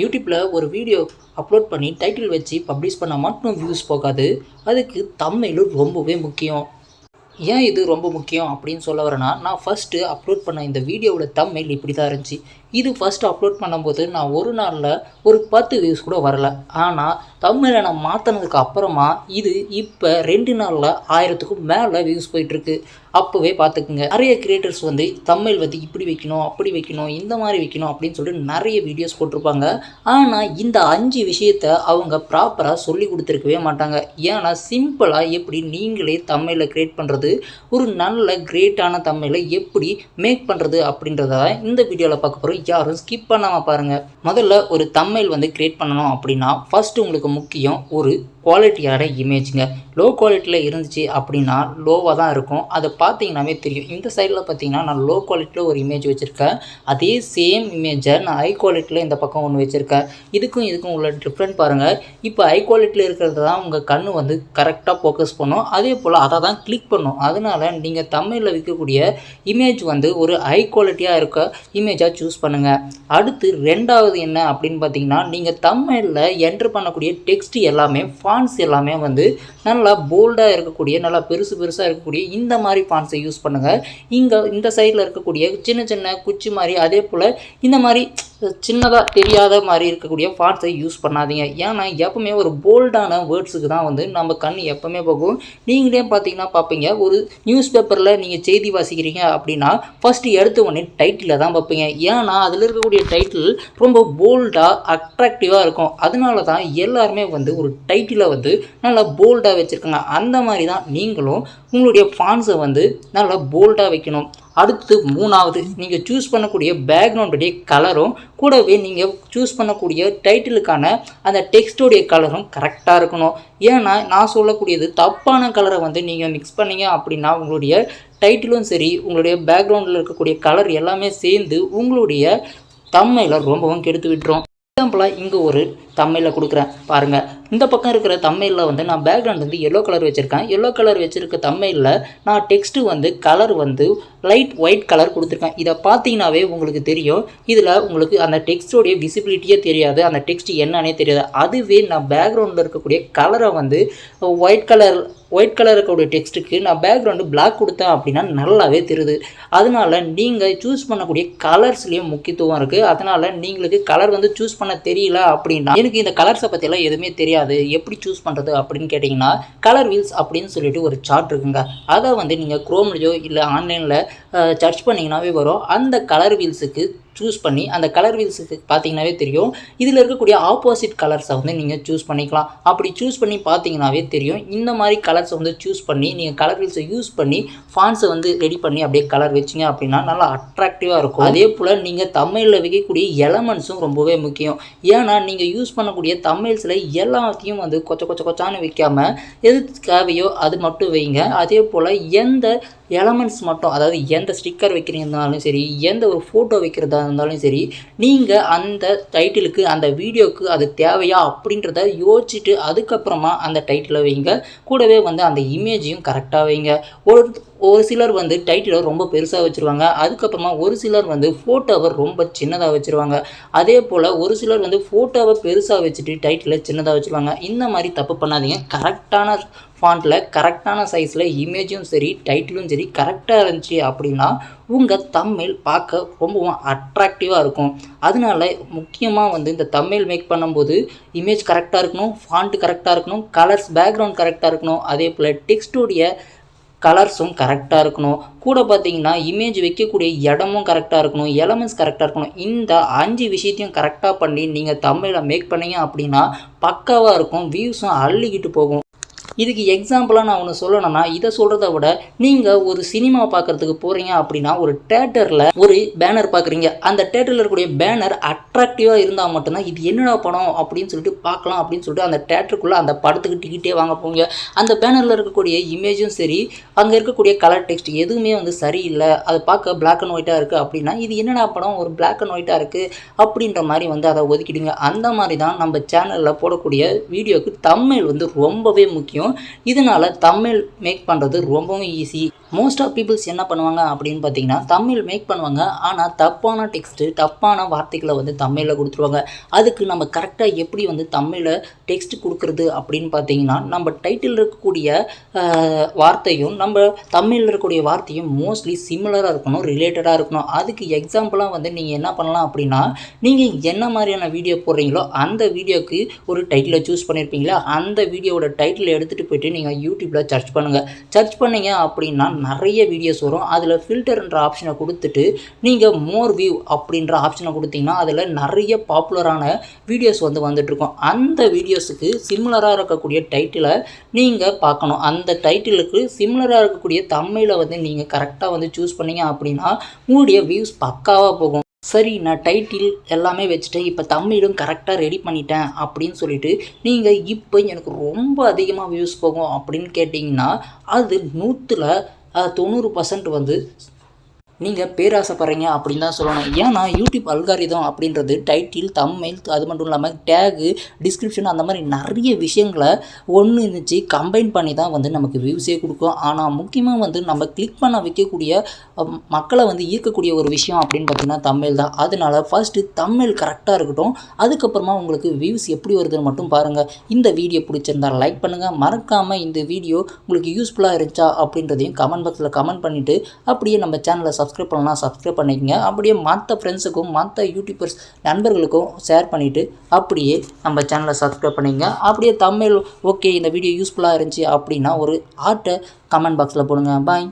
யூடியூப்பில் ஒரு video upload பண்ணி டைட்டில் வச்சு பப்ளிஷ் பண்ணால் மட்டும் வியூஸ் போகாது. அதுக்கு தமிழும் ரொம்பவே முக்கியம். ஏன் இது ரொம்ப முக்கியம் அப்படின்னு சொல்ல வரேன்னா நான் ஃபஸ்ட்டு அப்லோட் பண்ண இந்த வீடியோவோட தமிழ் இப்படி தான் இருந்துச்சு. இது ஃபஸ்ட் அப்லோட் பண்ணும்போது நான் ஒரு நாளில் ஒரு பத்து வியூஸ் கூட வரல. ஆனால் தமிழை நான் மாற்றினதுக்கு அப்புறமா இது இப்போ ரெண்டு நாளில் ஆயிரத்துக்கும் மேலே வியூஸ் போயிட்டுருக்கு. அப்போவே பார்த்துக்குங்க நிறைய கிரியேட்டர்ஸ் வந்து தமிழ் வந்து இப்படி வைக்கணும் அப்படி வைக்கணும் இந்த மாதிரி வைக்கணும் அப்படின்னு சொல்லிட்டு நிறைய வீடியோஸ் போட்டிருப்பாங்க. ஆனால் இந்த அஞ்சு விஷயத்த அவங்க ப்ராப்பராக சொல்லி கொடுத்துருக்கவே மாட்டாங்க. ஏன்னா சிம்பிளாக எப்படி நீங்களே தமிழில் க்ரியேட் பண்ணுறது ஒரு நல்ல கிரேட்டான தமிழை எப்படி மேக் பண்ணுறது அப்படின்றத இந்த வீடியோவில் பார்க்க போகிறோம் யாரும் ஸ்கிப் பண்ணாமல் பாருங்கள் முதல்ல ஒரு தமிழ் வந்து க்ரியேட் பண்ணணும் அப்படின்னா ஃபஸ்ட்டு உங்களுக்கு முக்கியம் ஒரு குவாலிட்டியான இமேஜுங்க லோ குவாலிட்டியில் இருந்துச்சு அப்படின்னா லோவாக தான் இருக்கும். அதை பார்த்தீங்கன்னாவே தெரியும். இந்த சைடில் பார்த்தீங்கன்னா நான் லோ குவாலிட்டியில் ஒரு இமேஜ் வச்சுருக்கேன். அதே சேம் இமேஜை நான் ஹை குவாலிட்டியில் இந்த பக்கம் ஒன்று வச்சுருக்கேன். இதுக்கும் இதுக்கும் உள்ள டிஃப்ரெண்ட் பாருங்கள் இப்போ ஹை குவாலிட்டியில் இருக்கிறது தான் உங்கள் கண் வந்து கரெக்டாக ஃபோக்கஸ் பண்ணும். அதே போல் அதை தான் கிளிக் பண்ணும். அதனால் நீங்கள் தமிழில் விற்கக்கூடிய இமேஜ் வந்து ஒரு ஹை குவாலிட்டியாக இருக்க இமேஜாக சூஸ் பண்ணுங்கள் அடுத்து ரெண்டாவது என்ன அப்படின்னு பார்த்தீங்கன்னா நீங்கள் தமிழில் என்ட்ரு பண்ணக்கூடிய டெக்ஸ்ட் எல்லாமே ஃபான்ஸ் எல்லாமே வந்து நல்லா போல்டாக இருக்கக்கூடிய நல்லா பெருசு பெருசாக இருக்கக்கூடிய இந்த மாதிரி ஃபான்ஸை யூஸ் பண்ணுங்கள் இங்கே இந்த சைடில் இருக்கக்கூடிய சின்ன சின்ன குச்சி மாதிரி அதே போல் இந்த மாதிரி சின்னதாக தெரியாத மாதிரி இருக்கக்கூடிய ஃபார்ட்ஸை யூஸ் பண்ணாதீங்க. ஏன்னா எப்பவுமே ஒரு போல்டான வேர்ட்ஸுக்கு தான் வந்து நம்ம கண் எப்பவுமே போகும். நீங்களே பார்த்தீங்கன்னா பார்ப்பீங்க. ஒரு நியூஸ் பேப்பரில் நீங்கள் செய்தி வாசிக்கிறீங்க அப்படின்னா ஃபஸ்ட்டு எடுத்த உடனே டைட்டிலில் தான் பார்ப்பீங்க. ஏன்னா அதில் இருக்கக்கூடிய டைட்டில் ரொம்ப போல்டாக அட்ராக்டிவாக இருக்கும். அதனால தான் எல்லாருமே வந்து ஒரு டைட்டிலை வந்து நல்லா போல்டாக வச்சுருக்காங்க. அந்த மாதிரி தான் நீங்களும் உங்களுடைய ஃபான்ஸை வந்து நல்லா போல்டாக வைக்கணும். அடுத்து மூணாவது நீங்கள் சூஸ் பண்ணக்கூடிய பேக்ரவுண்டுடைய கலரும் கூடவே நீங்கள் சூஸ் பண்ணக்கூடிய டைட்டிலுக்கான அந்த டெக்ஸ்டோடைய கலரும் கரெக்டாக இருக்கணும். ஏன்னா நான் சொல்லக்கூடியது தப்பான கலரை வந்து நீங்கள் மிக்ஸ் பண்ணீங்க அப்படின்னா உங்களுடைய டைட்டிலும் சரி உங்களுடைய பேக்ரவுண்டில் இருக்கக்கூடிய கலர் எல்லாமே சேர்ந்து உங்களுடைய தம்மையில் ரொம்பவும் கெடுத்து விட்டுரும். எக்ஸாம்பிளாக இங்கே ஒரு தமிழில் கொடுக்குறேன். பாருங்கள் இந்த பக்கம் இருக்கிற தமிழில் வந்து நான் பேக்ரவுண்ட் வந்து எல்லோ கலர் வச்சுருக்கேன். எல்லோ கலர் வச்சுருக்க தமிழில் நான் டெக்ஸ்ட்டு வந்து கலர் வந்து லைட் ஒயிட் கலர் கொடுத்துருக்கேன். இதை பார்த்தீங்கன்னாவே உங்களுக்கு தெரியும். இதில் உங்களுக்கு அந்த டெக்ஸ்டோடைய விசிபிலிட்டியே தெரியாது. அந்த டெக்ஸ்ட் என்னன்னே தெரியாது. அதுவே நான் பேக்ரவுண்டில் இருக்கக்கூடிய கலரை வந்து ஒயிட் கலர் ஒயிட் கலர் இருக்கக்கூடிய டெக்ஸ்ட்டுக்கு நான் பேக்ரவுண்டு பிளாக் கொடுத்தேன் அப்படின்னா நல்லாவே தெரியுது. அதனால் நீங்கள் சூஸ் பண்ணக்கூடிய கலர்ஸ்லேயும் முக்கியத்துவம் இருக்குது அதனால் நீங்களுக்கு கலர் வந்து சூஸ் பண்ண தெரியல அப்படின்னா எனக்கு இந்த கலர்ஸை பற்றியெல்லாம் எதுவுமே தெரியாது. எப்படி சூஸ் பண்ணுறது அப்படின்னு கேட்டிங்கன்னா கலர் வீல்ஸ் அப்படின்னு சொல்லிட்டு ஒரு சார்ட் இருக்குங்க. அதை வந்து நீங்கள் குரோம்லேயோ இல்லை ஆன்லைனில் சர்ச் பண்ணிங்கன்னாவே வரும். அந்த கலர் வீல்ஸுக்கு சூஸ் பண்ணி அந்த கலர் வீல்ஸுக்கு பார்த்தீங்கன்னாவே தெரியும். இதில் இருக்கக்கூடிய ஆப்போசிட் கலர்ஸை வந்து நீங்கள் சூஸ் பண்ணிக்கலாம். அப்படி சூஸ் பண்ணி பார்த்தீங்கன்னாவே தெரியும். இந்த மாதிரி கலர்ஸை வந்து சூஸ் பண்ணி நீங்கள் கலர் வீல்ஸை யூஸ் பண்ணி ஃபான்ஸை வந்து ரெடி பண்ணி அப்படியே கலர் வச்சிங்க அப்படின்னா நல்லா அட்ராக்டிவாக இருக்கும். அதே போல் நீங்கள் தமிழில் வைக்கக்கூடிய எலமெண்ட்ஸும் ரொம்பவே முக்கியம். ஏன்னா நீங்கள் யூஸ் பண்ணக்கூடிய தமிழ்ஸில் எல்லாத்தையும் வந்து கொச்ச கொச்ச கொச்சான்னு வைக்காமல் எது தேவையோ அது மட்டும் வைங்க. அதே போல் எந்த எலமெண்ட்ஸ் மட்டும் அதாவது எந்த ஸ்டிக்கர் வைக்கிறீங்கனாலும் சரி எந்த ஒரு ஃபோட்டோ வைக்கிறதா இருந்தாலும் சரி நீங்கள் அந்த டைட்டிலுக்கு அந்த வீடியோவுக்கு அது தேவையா அப்படின்றத யோசிச்சுட்டு அதுக்கப்புறமா அந்த டைட்டிலை வைங்க. கூடவே வந்து அந்த இமேஜையும் கரெக்டாக வைங்க. ஒரு ஒரு சிலர் வந்து டைட்டிலை ரொம்ப பெருசாக வச்சுருவாங்க. அதுக்கப்புறமா ஒரு சிலர் வந்து ஃபோட்டோவை ரொம்ப சின்னதாக வச்சுருவாங்க. அதே போல் ஒரு சிலர் வந்து ஃபோட்டோவை பெருசாக வச்சுட்டு டைட்டிலை சின்னதாக வச்சுருவாங்க. இந்த மாதிரி தப்பு பண்ணாதீங்க. கரெக்டான ஃபாண்ட்டில் கரெக்டான சைஸில் இமேஜும் சரி டைட்டிலும் சரி கரெக்டாக இருந்துச்சு அப்படின்னா உங்கள் தமிழ் பார்க்க ரொம்பவும் அட்ராக்டிவாக இருக்கும். அதனால முக்கியமாக வந்து இந்த தமிழ் மேக் பண்ணும்போது இமேஜ் கரெக்டாக இருக்கணும் ஃபாண்ட்டு கரெக்டாக இருக்கணும் கலர்ஸ் பேக்ரவுண்ட் கரெக்டாக இருக்கணும். அதே போல் டெக்ஸ்டோடைய கலர்ஸும் கரெக்டாக இருக்கணும். கூட பார்த்தீங்கன்னா இமேஜ் வைக்கக்கூடிய இடமும் கரெக்டாக இருக்கணும் எலமெண்ட்ஸ் கரெக்டாக இருக்கணும். இந்த அஞ்சு விஷயத்தையும் கரெக்டாக பண்ணி நீங்கள் தமிழை மேக் பண்ணீங்க அப்படின்னா பக்காவாக இருக்கும் வியூஸும் அள்ளிக்கிட்டு போகும். இதுக்கு எக்ஸாம்பிளாக நான் ஒன்று சொல்லணும்னா இதை சொல்கிறத விட நீங்கள் ஒரு சினிமா பார்க்குறதுக்கு போகிறீங்க அப்படின்னா ஒரு தேட்டரில் ஒரு பேனர் பார்க்குறீங்க. அந்த தேட்டரில் இருக்கக்கூடிய பேனர் அட்ராக்டிவாக இருந்தால் மட்டும்தான் இது என்னடா படம் அப்படின்னு சொல்லிட்டு பார்க்கலாம் அப்படின்னு சொல்லிட்டு அந்த தேட்டருக்குள்ளே அந்த படத்துக்கு டிக்கெட்டே வாங்க போங்க அந்த பேனரில் இருக்கக்கூடிய இமேஜும் சரி அங்கே இருக்கக்கூடிய கலர் டெக்ஸ்ட் எதுவுமே வந்து சரியில்லை. அதை பார்க்க பிளாக் அண்ட் ஒயிட்டாக இருக்குது அப்படின்னா இது என்னடா படம்? ஒரு பிளாக் அண்ட் ஒயிட்டாக இருக்குது அப்படின்ற மாதிரி வந்து அதை ஒதுக்கிடுங்க. அந்த மாதிரி தான் நம்ம சேனலில் போடக்கூடிய வீடியோவுக்கு தமிழ் வந்து ரொம்பவே முக்கியம். இதனால் தமிழ் மேக் பண்ணுறது ரொம்பவும் ஈஸி மோஸ்ட் ஆஃப் பீப்புள்ஸ் என்ன பண்ணுவாங்க அப்படின்னு பார்த்தீங்கன்னா தமிழ் மேக் பண்ணுவாங்க. ஆனால் தப்பான டெக்ஸ்ட்டு தப்பான வார்த்தைகளை வந்து தமிழில் கொடுத்துருவாங்க. அதுக்கு நம்ம கரெக்டாக எப்படி வந்து தமிழில் டெக்ஸ்ட் கொடுக்குறது அப்படின்னு பார்த்தீங்கன்னா நம்ம டைட்டில் இருக்கக்கூடிய வார்த்தையும் நம்ம தமிழில் இருக்கக்கூடிய வார்த்தையும் மோஸ்ட்லி சிமிலராக இருக்கணும் ரிலேட்டடாக இருக்கணும். அதுக்கு எக்ஸாம்பிளாக வந்து நீங்கள் என்ன பண்ணலாம் அப்படின்னா நீங்கள் என்ன மாதிரியான வீடியோ போடுறீங்களோ அந்த வீடியோக்கு ஒரு டைட்டிலை சூஸ் பண்ணியிருப்பீங்களா அந்த வீடியோவோட டைட்டில் எடுத்துகிட்டு போயிட்டு நீங்கள் யூடியூப்பில் சர்ச் பண்ணுங்கள் சர்ச் பண்ணீங்க அப்படின்னா நிறைய வீடியோஸ் வரும். அதில் ஃபில்டர்ன்ற ஆப்ஷனை கொடுத்துட்டு நீங்கள் மோர் வியூ அப்படின்ற ஆப்ஷனை கொடுத்தீங்கன்னா அதில் நிறைய பாப்புலரான வீடியோஸ் வந்து வந்துட்டுருக்கும் அந்த வீடியோஸுக்கு சிமிலராக இருக்கக்கூடிய டைட்டிலை நீங்கள் பார்க்கணும். அந்த டைட்டிலுக்கு சிமிலராக இருக்கக்கூடிய தமிழை வந்து நீங்கள் கரெக்டாக வந்து சூஸ் பண்ணீங்க அப்படின்னா உங்களுடைய வியூஸ் பக்காவாக போகும். சரி நான் டைட்டில் எல்லாமே வச்சுட்டேன். இப்போ தமிழும் கரெக்டாக ரெடி பண்ணிட்டேன் அப்படின்னு சொல்லிட்டு நீங்கள் இப்போ எனக்கு ரொம்ப அதிகமாக வியூஸ் போகும் அப்படின்னு கேட்டிங்கன்னா அது நூற்றில் தொண்ணூறு பர்சன்ட் வந்து நீங்கள் பேராசைப்படுறீங்க அப்படின்னு தான் சொல்லணும். ஏன்னா யூடியூப் அல்காரிதம் அப்படின்றது டைட்டில் தம்மைல் அது மட்டும் இல்லாமல் டேகு டிஸ்கிரிப்ஷன் அந்த மாதிரி நிறைய விஷயங்களை ஒன்று இருந்துச்சு கம்பைன் பண்ணி தான் வந்து நமக்கு வியூஸே கொடுக்கும். ஆனால் முக்கியமாக வந்து நம்ம கிளிக் பண்ண வைக்கக்கூடிய மக்களை வந்து ஈர்க்கக்கூடிய ஒரு விஷயம் அப்படின்னு பார்த்தீங்கன்னா தமிழ் தான். அதனால ஃபர்ஸ்ட்டு தமிழ் கரெக்டாக இருக்கட்டும். அதுக்கப்புறமா உங்களுக்கு வியூஸ் எப்படி வருதுன்னு மட்டும் பாருங்கள் இந்த வீடியோ பிடிச்சிருந்தா லைக் பண்ணுங்கள் மறக்காமல் இந்த வீடியோ உங்களுக்கு யூஸ்ஃபுல்லாக இருந்துச்சா அப்படின்றதையும் கமெண்ட் பாக்ஸில் கமெண்ட் பண்ணிவிட்டு அப்படியே நம்ம சேனலை சப்ஸ்கிரைப் பண்ணலாம் சப்ஸ்கிரைப் பண்ணிக்கங்க. அப்படியே மற்ற ஃப்ரெண்ட்ஸுக்கும் மற்ற யூடியூபர்ஸ் நண்பர்களுக்கும் ஷேர் பண்ணிவிட்டு அப்படியே நம்ம சேனலை சப்ஸ்கிரைப் பண்ணிக்கங்க. அப்படியே தமிழ் ஓகே இந்த வீடியோ யூஸ்ஃபுல்லாக இருந்துச்சு அப்படின்னா ஒரு ஆர்ட்டை கமெண்ட் பாக்ஸில் போடுங்க. பாய்